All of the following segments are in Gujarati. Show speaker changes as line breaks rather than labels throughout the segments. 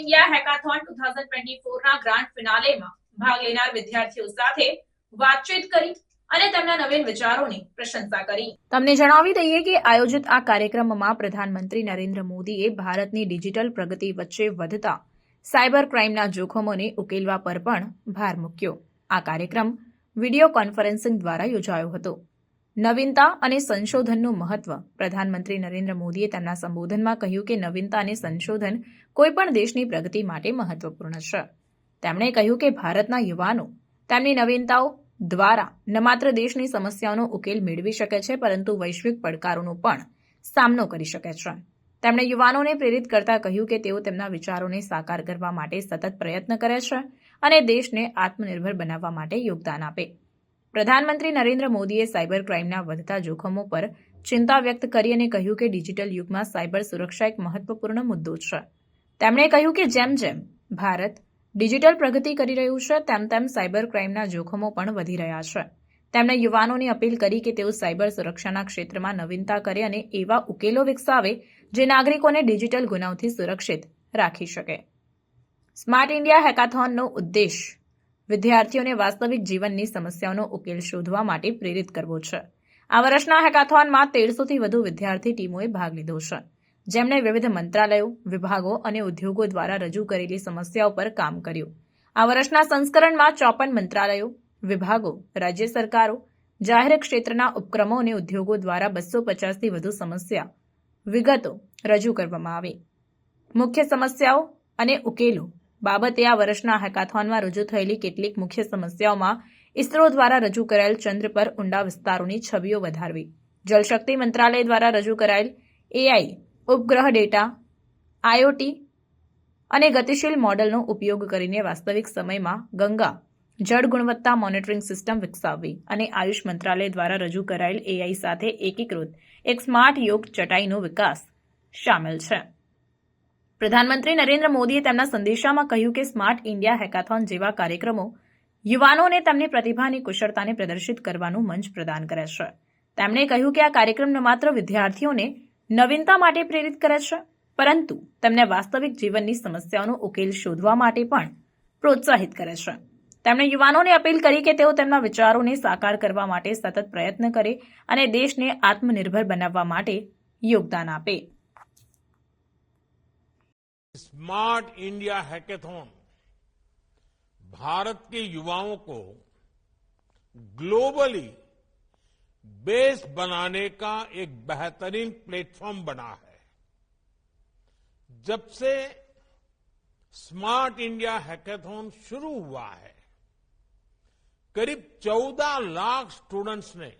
India hackathon two thousand twenty ફોરના grand ફિનાલેમાં ભાગ લેનાર વિદ્યાર્થીઓ સાથે વાતચીત કરી અને તેમના નવીન વિચારોની પ્રશંસા કરી. તમને જણાવી દઈએ કે આયોજિત આ કાર્યક્રમમાં પ્રધાનમંત્રી નરેન્દ્ર મોદીએ ભારતની ડિજિટલ પ્રગતિ વચ્ચે વધતા સાયબર ક્રાઇમના જોખમોને ઉકેલવા પર પણ ભાર મૂક્યો. આ કાર્યક્રમ વિડિયો કોન્ફરન્સિંગ દ્વારા યોજાયો હતો. નવીનતા અને સંશોધનનું મહત્વ. પ્રધાનમંત્રી નરેન્દ્ર મોદીએ તેમના સંબોધનમાં કહ્યું કે નવીનતા અને સંશોધન કોઈપણ દેશની પ્રગતિ માટે મહત્વપૂર્ણ છે. તેમણે કહ્યું કે ભારતના યુવાનો તેમની નવીનતાઓ દ્વારા ન માત્ર દેશની સમસ્યાઓનો ઉકેલ મેળવી શકે છે, પરંતુ વૈશ્વિક પડકારોનો પણ સામનો કરી શકે છે. તેમણે યુવાનોને પ્રેરિત કરતા કહ્યું કે તેઓ તેમના વિચારોને સાકાર કરવા માટે સતત પ્રયત્ન કરે છે અને દેશને આત્મનિર્ભર બનાવવા માટે યોગદાન આપે. પ્રધાનમંત્રી નરેન્દ્ર મોદીએ સાયબર ક્રાઇમના વધતા જોખમો પર ચિંતા વ્યક્ત કરી અને કહ્યું કે ડિજિટલ યુગમાં સાયબર સુરક્ષા એક મહત્વપૂર્ણ મુદ્દો છે. તેમણે કહ્યું કે જેમ જેમ ભારત ડિજિટલ પ્રગતિ કરી રહ્યું છે, તેમ તેમ સાયબર ક્રાઇમના જોખમો પણ વધી રહ્યા છે. તેમણે યુવાનોને અપીલ કરી કે તેઓ સાયબર સુરક્ષાના ક્ષેત્રમાં નવીનતા કરે અને એવા ઉકેલો વિકસાવે જે નાગરિકોને ડિજિટલ ગુનાઓથી સુરક્ષિત રાખી શકે. સ્માર્ટ ઇન્ડિયા હેકાથોનનો ઉદ્દેશ વિદ્યાર્થીઓને વાસ્તવિક જીવનની સમસ્યાઓનો ઉકેલ શોધવા માટે પ્રેરિત કરવો છે. આ વર્ષના હેકાથોનમાં તેરસોથી વધુ વિદ્યાર્થી ટીમોએ ભાગ લીધો છે. જેમણે વિવિધ મંત્રાલયો, વિભાગો અને ઉદ્યોગો દ્વારા રજૂ કરેલી સમસ્યાઓ પર કામ કર્યું. આ વર્ષના સંસ્કરણમાં ચોપન મંત્રાલયો, વિભાગો, રાજ્ય સરકારો, જાહેર ક્ષેત્રના ઉપક્રમો અને ઉદ્યોગો દ્વારા બસો પચાસથી વધુ સમસ્યા, વિગતો રજૂ કરવામાં આવી. મુખ્ય સમસ્યાઓ અને ઉકેલો. બાબતે આ વર્ષના હેકાથોનમાં રજૂ થયેલી કેટલીક મુખ્ય સમસ્યાઓમાં ઇસરો દ્વારા રજૂ કરાયેલ ચંદ્ર પર ઊંડા વિસ્તારોની છબીઓ વધારવી. જલશક્તિ મંત્રાલય દ્વારા રજૂ કરાયેલ એઆઈ, ઉપગ્રહ ડેટા, આઈઓટી અને ગતિશીલ મોડલનો ઉપયોગ કરીને વાસ્તવિક સમયમાં ગંગા, જળ ગુણવત્તા મોનિટરિંગ સિસ્ટમ વિકસાવવી અને આયુષ મંત્રાલય દ્વારા રજૂ કરાયેલ એઆઈ સાથે એકીકૃત એક સ્માર્ટ યોગ ચટાઈનો વિકાસ સામેલ છે. પ્રધાનમંત્રી નરેન્દ્ર મોદીએ તેમના સંદેશામાં કહ્યું કે સ્માર્ટ ઇન્ડિયા હેકાથોન જેવા કાર્યક્રમો યુવાનોને તેમની પ્રતિભાની કુશળતાને પ્રદર્શિત કરવાનું મંચ પ્રદાન કરે છે. તેમણે કહ્યું કે આ કાર્યક્રમ ન માત્ર વિદ્યાર્થીઓને નવીનતા માટે પ્રેરિત કરે છે, પરંતુ તેમને વાસ્તવિક જીવનની સમસ્યાઓનો ઉકેલ શોધવા માટે પણ પ્રોત્સાહિત કરે છે. તેમણે યુવાનોને અપીલ કરી કે તેઓ તેમના વિચારોને સાકાર કરવા માટે સતત પ્રયત્ન કરે અને દેશને આત્મનિર્ભર બનાવવા માટે યોગદાન આપે.
Smart India hackathon. भारत के युवाओं को ग्लोबली बेस बनाने का एक बेहतरीन प्लेटफॉर्म बना है। जब से स्मार्ट इंडिया हैकेथॉन शुरू हुआ है, करीब 14 लाख स्टूडेंट्स ने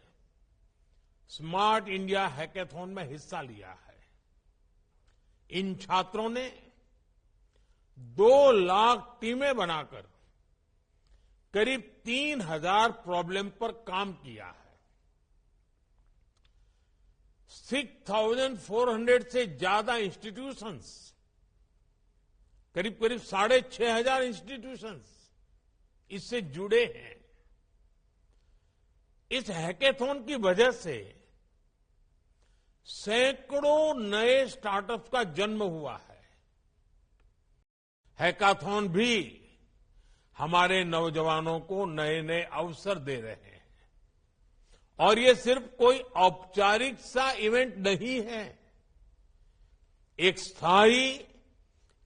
स्मार्ट इंडिया हैकेथॉन में हिस्सा लिया है। इन छात्रों ने दो लाख टीमें बनाकर करीब तीन हज़ार प्रॉब्लम पर काम किया है। सिक्स थाउज़ेंड फोर हंड्रेड से ज़्यादा इंस्टीट्यूशंस करीब करीब साढ़े छह हज़ार इंस्टीट्यूशंस इससे जुड़े हैं। इस हैकेथॉन की वजह से सैकड़ों नए स्टार्टअप्स का जन्म हुआ है। हैकाथॉन भी हमारे नौजवानों को नए नए अवसर दे रहे हैं। और ये सिर्फ़ कोई औपचारिक सा इवेंट नहीं है। एक स्थायी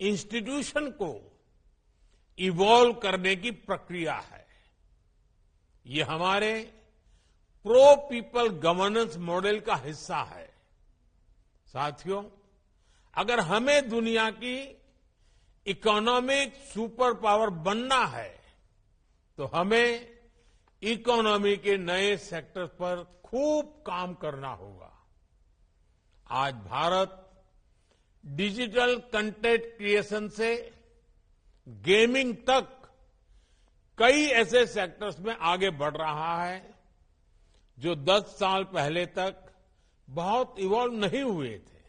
इंस्टीट्यूशन को इवॉल्व करने की प्रक्रिया है। ये हमारे प्रो पीपल गवर्नेंस मॉडल का हिस्सा है। साथियों, अगर हमें दुनिया की इकोनॉमिक सुपर पावर बनना है तो हमें इकोनॉमी के नए सेक्टर पर खूब काम करना होगा। आज भारत डिजिटल कंटेंट क्रिएशन से गेमिंग तक कई ऐसे सेक्टर्स में आगे बढ़ रहा है, जो 10 साल पहले तक बहुत इवॉल्व नहीं हुए थे।